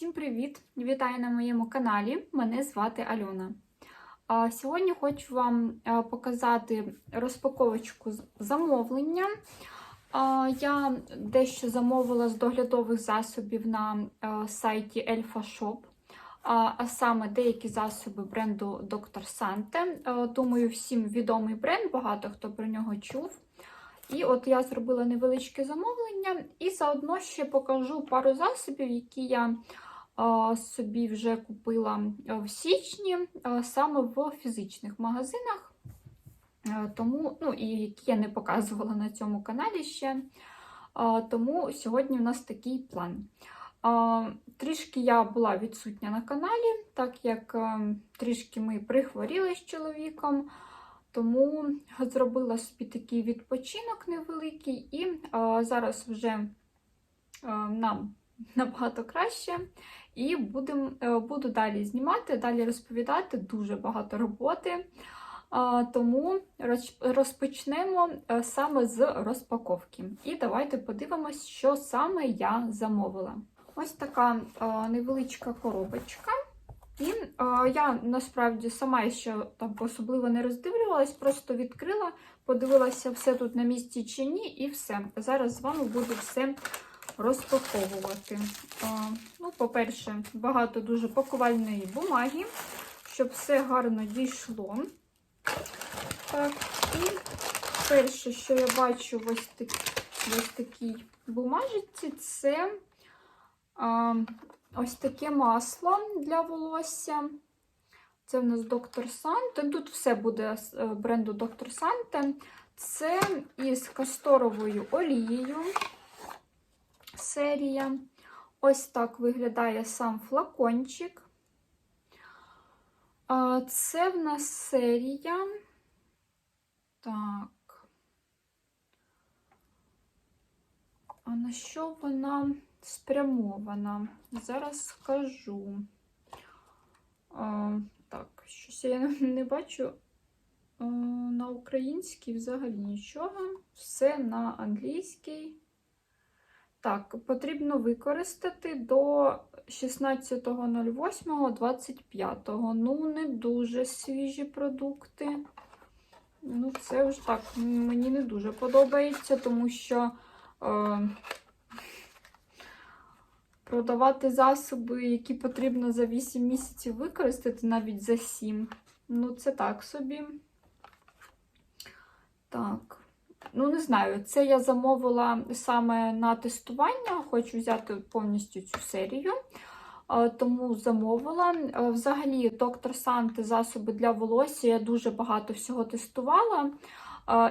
Всім привіт! Вітаю на моєму каналі. Мене звати Альона. Сьогодні хочу вам е, показати розпаковочку замовлення. Я дещо замовила з доглядових засобів на е, сайті Elfa Shop, а саме деякі засоби бренду Dr. Sante. Е, Думаю, всім відомий бренд, багато хто про нього чув. І от я зробила невеличке замовлення, і заодно ще покажу пару засобів, які я собі вже купила в січні, саме в фізичних магазинах. Е, Тому, ну, і які я не показувала на цьому каналі ще. Тому сьогодні у нас такий план. Трішки я була відсутня на каналі, так як е, трішки ми прихворіли з чоловіком. Тому зробила собі такий відпочинок невеликий, і зараз вже нам набагато краще. І будем, е, буду далі знімати, далі розповідати дуже багато роботи. Тому розпочнемо е, саме з розпаковки. І давайте подивимось, що саме я замовила. Ось така е, невеличка коробочка. І я насправді сама ще там особливо не роздивлювалась, просто відкрила, подивилася, все тут на місці чи ні, і все. Зараз з вами буду все розпаковувати. Ну, по-перше, багато дуже пакувальної бумаги, щоб все гарно дійшло. Так, і перше, що я бачу в ось, так, ось такій бумажці, це. е, Ось таке масло для волосся. Це в нас Доктор Санте. Тут все буде з е, бренду Доктор Санте. Це із касторовою олією серія. Ось так виглядає сам флакончик. Це в нас серія. Так. А на що вона? спрямована. Зараз скажу. А, так, щось я не бачу а, на українській взагалі нічого. Все на англійській. Так, потрібно використати до 16.08.25. Ну, не дуже свіжі продукти. Ну, це вже так, мені не дуже подобається, тому що. Е, продавати засоби, які потрібно за 8 місяців використати, навіть за 7. Ну, це так собі. Так. Ну, не знаю, це я замовила саме на тестування. Хочу взяти повністю цю серію. Тому замовила. Е, Взагалі, доктор Санте засоби для волосся я дуже багато всього тестувала.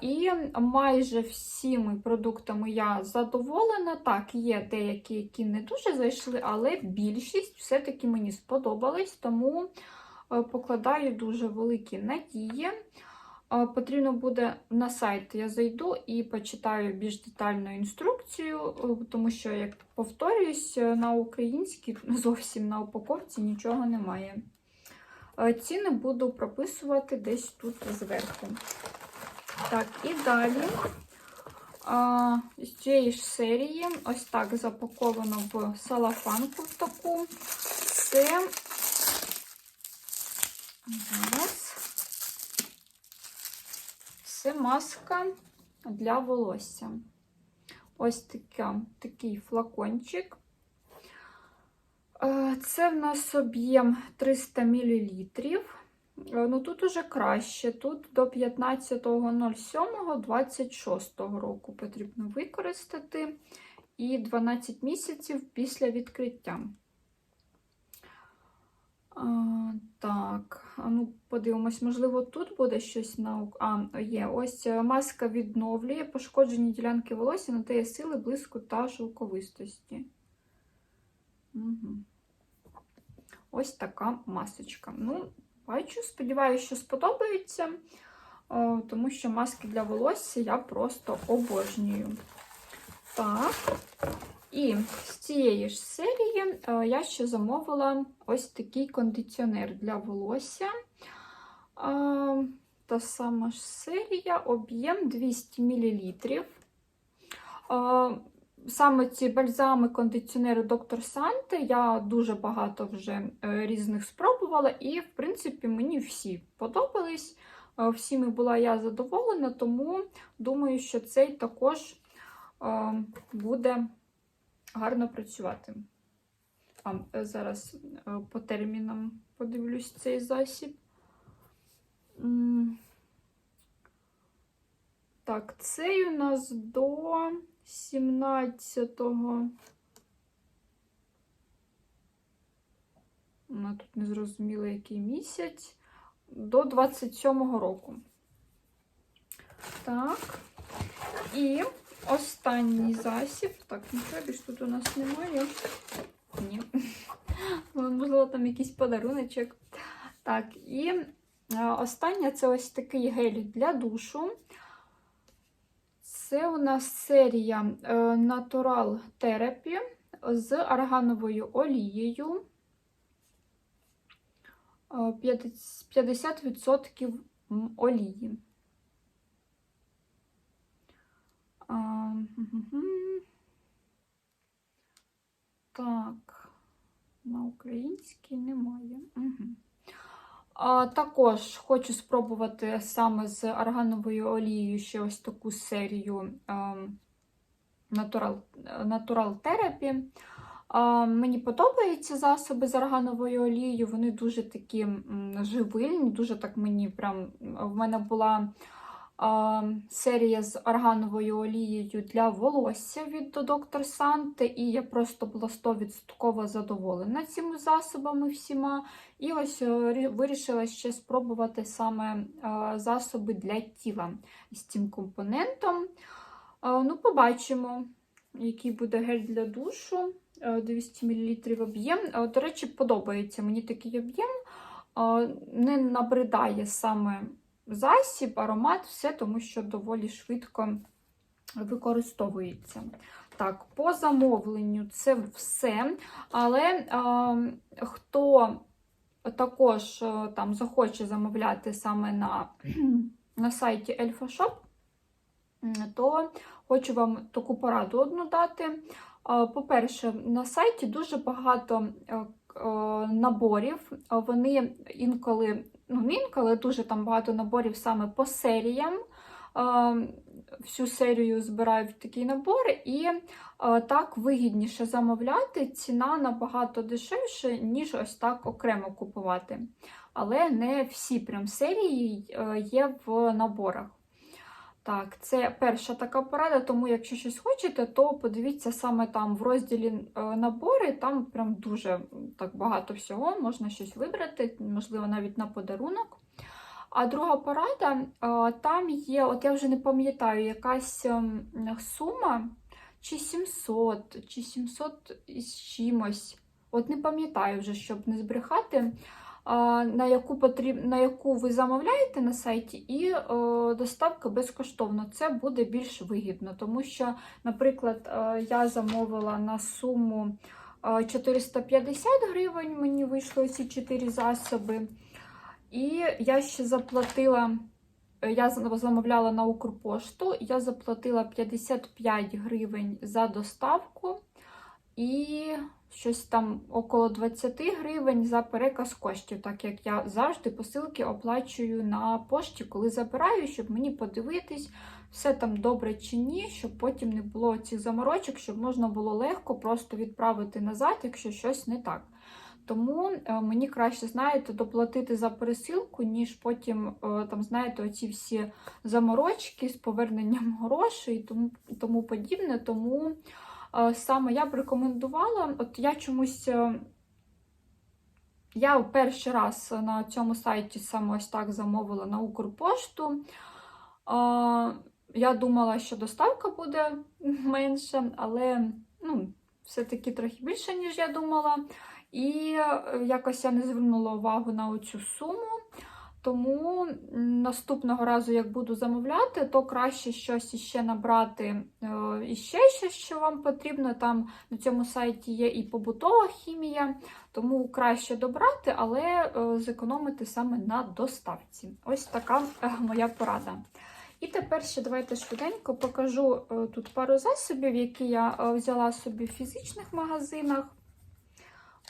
І майже всіми продуктами я задоволена. Так, є деякі, які не дуже зайшли, але більшість все-таки мені сподобались, тому е, покладаю дуже великі надії. Потрібно буде на сайт я зайду і почитаю більш детальну інструкцію, е, тому що, як повторююсь, е, на українській зовсім на упаковці нічого немає. Е, Ціни буду прописувати десь тут зверху. Так, і далі з цієї ж серії, ось так запаковано в салафанку в таку. Це зараз це маска для волосся. Ось така, такий флакончик. Е, Це в нас об'єм 300 мл. Е, Ну, тут уже краще. Тут до 15.07.26 року потрібно використати і 12 місяців після відкриття. А, так, ну подивимось, можливо, тут буде щось наук. А, є. Ось е, маска відновлює пошкоджені ділянки волосся, надає сили, блиску та шовковистості. Угу. Ось така масочка. Ну, бачу, сподіваюся, що сподобається, о, тому що маски для волосся я просто обожнюю. Так, і з цієї ж серії е, я ще замовила ось такий кондиціонер для волосся. Е, Та сама ж серія, об'єм 200 мл. саме ці бальзами, кондиціонери Доктор Санте я дуже багато вже е, різних спробувала, і, в принципі, мені всі подобались. Е, Всіми була я задоволена, тому думаю, що цей також е, буде гарно працювати. А, е, зараз е, по термінам подивлюсь цей засіб. Так, цей у нас до 17-го. Ну, тут не зрозуміло, який місяць. До 27-го року. Так. І останній засіб. Так, нічого більш тут у нас немає. Ні. Ну, Можливо, там якийсь подаруночок. Так, і е, останнє це ось такий гель для душу. Це у нас серія е, Natural Therapy з аргановою олією. Е, 50% 50% олії. Так, на українській немає. Угу. А, також хочу спробувати саме з аргановою олією ще ось таку серію ем, Natural, Therapy. А, мені подобаються засоби з аргановою олією, вони дуже такі живильні, дуже так мені прям. В мене була серія з аргановою олією для волосся від доктор Санте, і я просто була 100% задоволена цими засобами всіма. І ось е, вирішила ще спробувати саме е, засоби для тіла з цим компонентом. Е, Ну, побачимо, який буде гель для душу. Е, 200 мл об'єм. До речі, подобається мені такий об'єм. Не набридає саме засіб, аромат, все, тому що доволі швидко використовується. Так, по замовленню це все. Але е, хто також е, там захоче замовляти саме на, на сайті м, то хочу вам таку пораду одну дати. По-перше, на сайті дуже багато е, е, наборів. Вони інколи, ну інколи, дуже там багато наборів саме по серіям. Е, Всю серію збирають такі набори, і е, так вигідніше замовляти. Ціна набагато дешевше, ніж ось так окремо купувати. Але не всі прям серії е, є в наборах. Так, це перша така порада, тому якщо щось хочете, то подивіться саме там в розділі е, набори, там прям дуже так багато всього, можна щось вибрати, можливо, навіть на подарунок. А друга порада, е, там є, от я вже не пам'ятаю, якась ем, сума, чи 700, чи 700 із чимось. От не пам'ятаю вже, щоб не збрехати на яку потріб... на яку ви замовляєте на сайті, і е, доставка безкоштовно. Це буде більш вигідно, тому що, наприклад, е, я замовила на суму е, 450 гривень, мені вийшло ці 4 засоби. І я ще заплатила. е, Я зам- замовляла на Укрпошту, я заплатила 55 гривень за доставку і щось там около 20 гривень за переказ коштів, так як я завжди посилки оплачую на пошті, коли забираю, щоб мені подивитись, все там добре чи ні, щоб потім не було цих заморочок, щоб можна було легко просто відправити назад, якщо щось не так. Тому е, мені краще, знаєте, доплатити за пересилку, ніж потім, е, там, знаєте, оці всі заморочки з поверненням грошей і тому, тому подібне. Тому саме я б рекомендувала, от я чомусь. е, Я перший раз на цьому сайті саме ось так замовила на Укрпошту. Я думала, що доставка буде менша, але ну, все-таки трохи більше, ніж я думала. І е, якось я не звернула увагу на оцю суму. Тому наступного разу, як буду замовляти, то краще щось іще набрати е, іще щось, що вам потрібно. Там на цьому сайті є і побутова хімія, тому краще добрати, але е, зекономити саме на доставці. Ось така е, моя порада. І тепер ще давайте швиденько покажу тут пару засобів, які я взяла собі в фізичних магазинах.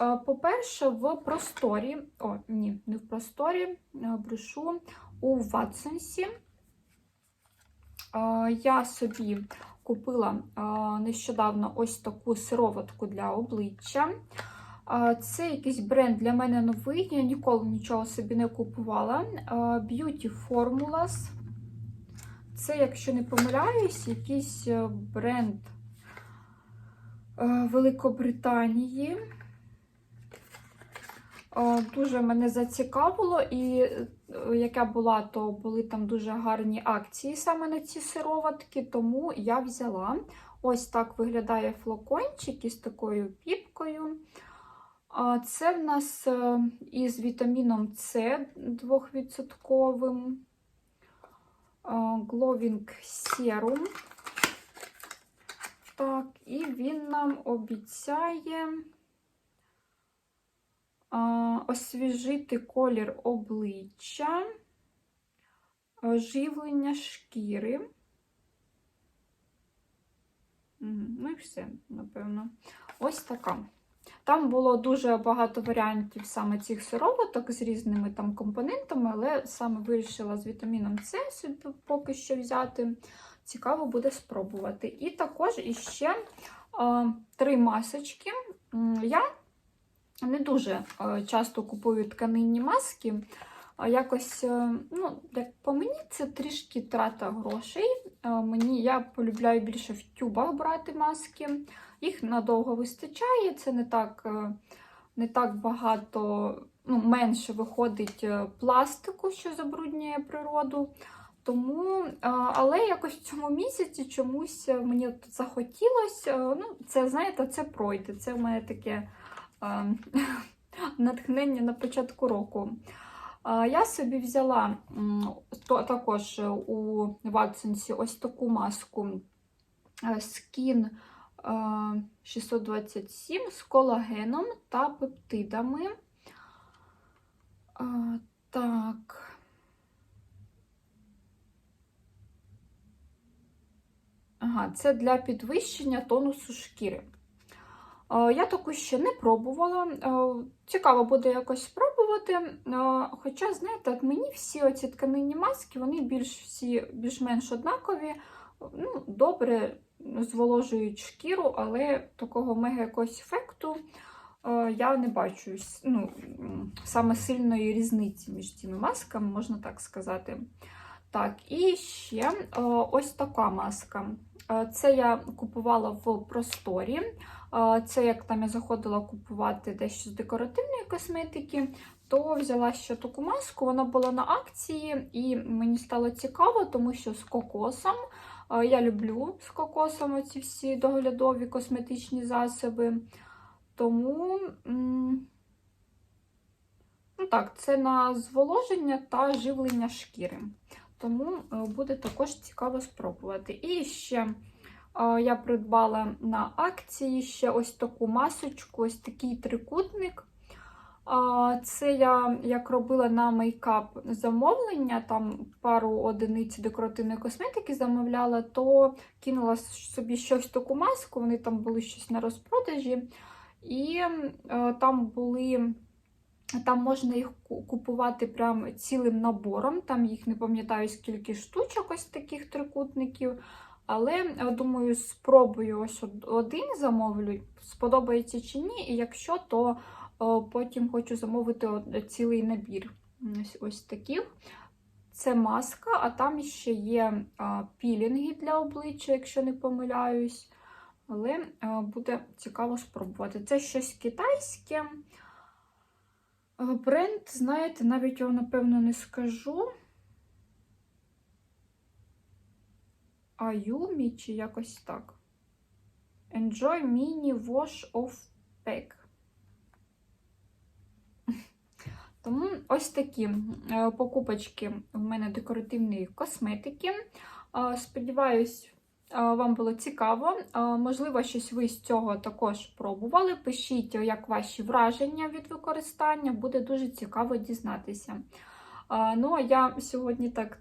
Е, По-перше, в просторі, о, ні, не в просторі, е, брешу у Ватсонсі. Е, Я собі купила нещодавно ось таку сироватку для обличчя. Це якийсь бренд для мене новий, я ніколи нічого собі не купувала. Beauty Formulas. Це, якщо не помиляюсь, якийсь бренд Великобританії. Е, Дуже мене зацікавило, і е, як я була, то були там дуже гарні акції саме на ці сироватки, тому я взяла. Ось так виглядає флакончик із такою піпкою. Це в нас е, із вітаміном С 2%. Glowing Serum. Так, і він нам обіцяє освіжити колір обличчя, живлення шкіри. Ну і все, напевно. Ось така. Там було дуже багато варіантів саме цих сироваток з різними там компонентами, але саме вирішила з вітаміном С поки що взяти. Цікаво буде спробувати. І також іще е, три масочки. Я не дуже е, часто купую тканинні маски. Якось, е, ну, як по мені, це трішки трата грошей. Е, Мені я полюбляю більше в тюбах брати маски. Їх надовго вистачає, це не так, не так багато, ну, менше виходить пластику, що забруднює природу. Тому, але якось в цьому місяці чомусь мені захотілося. Ну, це, знаєте, це пройде. Це в мене таке натхнення на початку року. Е, Я собі взяла також у Ватсонсі ось таку маску е, Skin е, 627 з колагеном та пептидами. Е, Так. Ага, це для підвищення тонусу шкіри. Е, Я таку ще не пробувала. Е, Цікаво буде якось спробувати. Е, Хоча, знаєте, мені всі оці тканинні маски, вони більш всі більш-менш однакові. Ну, Добре зволожують шкіру, але такого мега якогось ефекту я не бачу ну, саме сильної різниці між цими масками, можна так сказати. Так, і ще ось така маска. Це я купувала в просторі. Це як там я заходила купувати дещо з декоративної косметики, то взяла ще таку маску. Вона була на акції, і мені стало цікаво, тому що з кокосом. Я люблю з кокосом ці всі доглядові косметичні засоби. Тому, ну так, це на зволоження та живлення шкіри. Тому е, буде також цікаво спробувати. І ще я придбала на акції ще ось таку масочку, ось такий трикутник. Це я як робила на мейкап замовлення, там пару одиниць декоративної косметики замовляла, то кинула собі щось таку маску, вони там були щось на розпродажі. І е, там були. Там можна їх купувати прям цілим набором. Там їх не пам'ятаю скільки штучок, ось таких трикутників. Але е, думаю, спробую ось один замовлю, сподобається чи ні. І якщо, то потім хочу замовити цілий набір. Ось, ось таких. Це маска, а там ще є пілінги для обличчя, якщо не помиляюсь. Але буде цікаво спробувати. Це щось китайське. Бренд, знаєте, навіть його, напевно, не скажу. Аюмі чи якось так. Enjoy Mini Wash of Pack. Тому ось такі е, покупочки в мене декоративної косметики. Е, Сподіваюсь, е, вам було цікаво. Можливо, щось ви з цього також пробували. Пишіть, як ваші враження від використання, буде дуже цікаво дізнатися. Ну, а я сьогодні так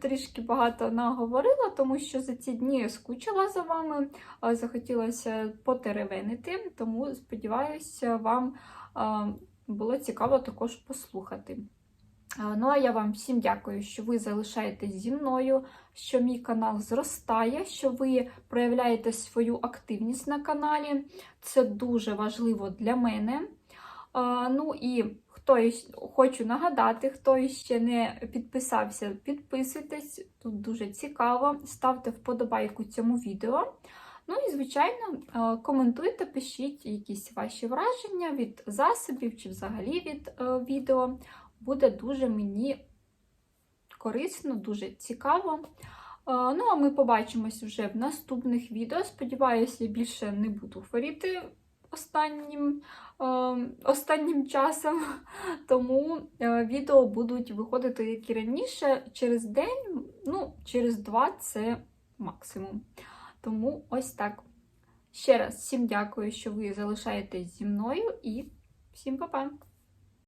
трішки багато наговорила, тому що за ці дні скучила за вами, е, захотілося потеревенити, тому сподіваюся, вам е, було цікаво також послухати. Е, Ну, а я вам всім дякую, що ви залишаєтесь зі мною, що мій канал зростає, що ви проявляєте свою активність на каналі. Це дуже важливо для мене. Ну і хто хочу нагадати, хто ще не підписався, підписуйтесь. Тут дуже цікаво. Ставте вподобайку цьому відео. Ну і, звичайно, е, коментуйте, пишіть якісь ваші враження від засобів чи взагалі від е, відео. Буде дуже мені корисно, дуже цікаво. Е, Ну, а ми побачимось вже в наступних відео. Сподіваюся, я більше не буду хворіти останнім, е, останнім часом. Тому е, відео будуть виходити, як і раніше, через день, ну, через два це максимум. Тому ось так. Ще раз всім дякую, що ви залишаєтесь зі мною, і всім па-па!